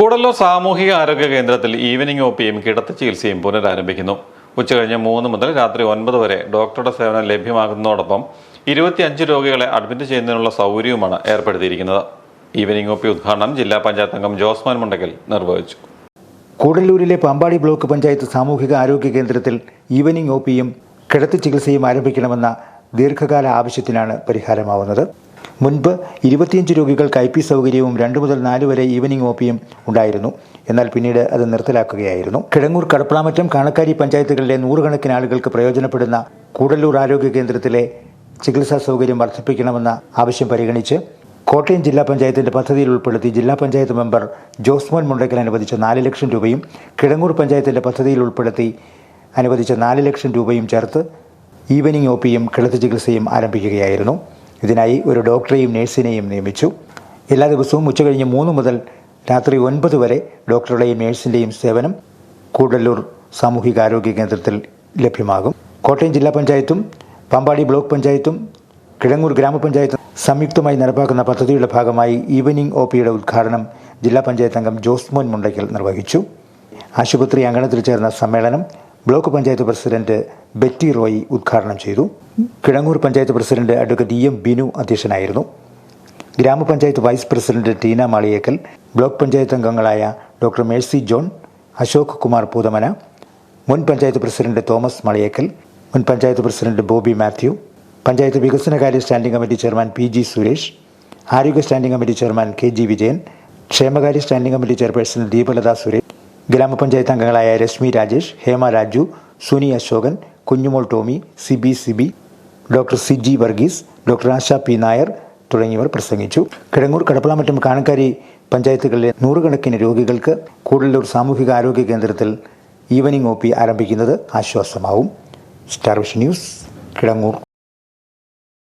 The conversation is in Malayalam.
കൂടല്ലൂർ സാമൂഹിക ആരോഗ്യ കേന്ദ്രത്തിൽ ഈവനിംഗ് ഒ പിയും കിടത്തി ചികിത്സയും പുനരാരംഭിക്കുന്നു. ഉച്ചകഴിഞ്ഞ് മൂന്ന് മുതൽ രാത്രി ഒൻപത് വരെ ഡോക്ടറുടെ സേവനം ലഭ്യമാകുന്നതോടൊപ്പം ഇരുപത്തിയഞ്ച് രോഗികളെ അഡ്മിറ്റ് ചെയ്യുന്നതിനുള്ള സൗകര്യവുമാണ് ഏർപ്പെടുത്തിയിരിക്കുന്നത്. ഈവനിംഗ് ഒ പി ഉദ്ഘാടനം ജില്ലാ പഞ്ചായത്ത് അംഗം ജോസ്മാൻ മുണ്ടക്കൽ നിർവഹിച്ചു. കൂടല്ലൂരിലെ പമ്പാടി ബ്ലോക്ക് പഞ്ചായത്ത് സാമൂഹിക ആരോഗ്യ കേന്ദ്രത്തിൽ ഈവനിംഗ് ഒ പിയും കിടത്തി ചികിത്സയും ആരംഭിക്കണമെന്ന ദീർഘകാല ആവശ്യത്തിനാണ് പരിഹാരമാവുന്നത്. മുൻപ് ഇരുപത്തിയഞ്ച് രോഗികൾക്ക് ഐ പി സൗകര്യവും രണ്ട് മുതൽ നാല് വരെ ഈവനിംഗ് ഒ പിയും ഉണ്ടായിരുന്നു. എന്നാൽ പിന്നീട് അത് നിർത്തലാക്കുകയായിരുന്നു. കിഴങ്ങൂർ കടപ്പളാമറ്റം കാണക്കാരി പഞ്ചായത്തുകളിലെ നൂറുകണക്കിന് ആളുകൾക്ക് പ്രയോജനപ്പെടുന്ന കൂടല്ലൂർ ആരോഗ്യ കേന്ദ്രത്തിലെ ചികിത്സാ സൗകര്യം വർദ്ധിപ്പിക്കണമെന്ന ആവശ്യം പരിഗണിച്ച് കോട്ടയം ജില്ലാ പഞ്ചായത്തിന്റെ പദ്ധതിയിൽ ഉൾപ്പെടുത്തി ജില്ലാ പഞ്ചായത്ത് മെമ്പർ ജോസ്മോൻ മുണ്ടയ്ക്കൽ അനുവദിച്ച നാല് ലക്ഷം രൂപയും കിഴങ്ങൂർ പഞ്ചായത്തിന്റെ പദ്ധതിയിൽ ഉൾപ്പെടുത്തി അനുവദിച്ച നാല് ലക്ഷം രൂപയും ചേർത്ത് ഈവനിംഗ് ഒ പിയും കിളത്ത് ചികിത്സയും ആരംഭിക്കുകയായിരുന്നു. ഇതിനായി ഒരു ഡോക്ടറെയും നേഴ്സിനെയും നിയമിച്ചു. എല്ലാ ദിവസവും ഉച്ചകഴിഞ്ഞ് മൂന്ന് മുതൽ രാത്രി ഒൻപത് വരെ ഡോക്ടറുടെയും നേഴ്സിന്റെയും സേവനം കൂടല്ലൂർ സാമൂഹികാരോഗ്യ കേന്ദ്രത്തിൽ ലഭ്യമാകും. കോട്ടയം ജില്ലാ പഞ്ചായത്തും പമ്പാടി ബ്ലോക്ക് പഞ്ചായത്തും കിഴങ്ങൂർ ഗ്രാമപഞ്ചായത്തും സംയുക്തമായി നടപ്പാക്കുന്ന പദ്ധതിയുടെ ഭാഗമായി ഈവനിംഗ് ഒ പിയുടെ ഉദ്ഘാടനം ജില്ലാ പഞ്ചായത്ത് അംഗം ജോസ്മോൻ മുണ്ടയ്ക്കൽ നിർവഹിച്ചു. ആശുപത്രി അങ്കണത്തിൽ ചേർന്ന സമ്മേളനം ബ്ലോക്ക് പഞ്ചായത്ത് പ്രസിഡന്റ് ബെറ്റി റോയി ഉദ്ഘാടനം ചെയ്തു. Kidangoor panchayat president advocate E M Binu അധ്യക്ഷനായിരുന്നു. ഗ്രാമപഞ്ചായത്ത് vice president Teena Maliyekkal block panchayat അംഗങ്ങളായ ഡോക്ടർ മേഴ്സി ജോൺ അശോക് കുമാർ പൂതമന മുൻ പഞ്ചായത്ത് പ്രസിഡന്റ് തോമസ് മളിയേക്കൽ മുൻ പഞ്ചായത്ത് പ്രസിഡന്റ് ബോബി മാത്യു പഞ്ചായത്ത് വികസനകാര്യ standing committee chairman P G Suresh ആരോഗ്യ standing committee chairman K G Vijayan ക്ഷേമകാര്യ standing committee chairperson Deepalatha Suresh ഗ്രാമപഞ്ചായത്ത് അംഗങ്ങളായ Reshmi Rajesh Hema Raju Suni Ashokan Kunjumol Tomy Siby Siby doctor Siji Varghese doctor Asha P Nair തുടങ്ങിയവർ പ്രസംഗിച്ചു. കിഴങ്ങൂർ കടപ്പളാമറ്റം കാണക്കാരി പഞ്ചായത്തുകളിലെ നൂറുകണക്കിന് രോഗികൾക്ക് കൂടല്ലൂർ സാമൂഹിക ആരോഗ്യ കേന്ദ്രത്തിൽ ഈവനിംഗ് ഒ പി ആരംഭിക്കുന്നത് ആശ്വാസമാവും. Star vision news Kidangoor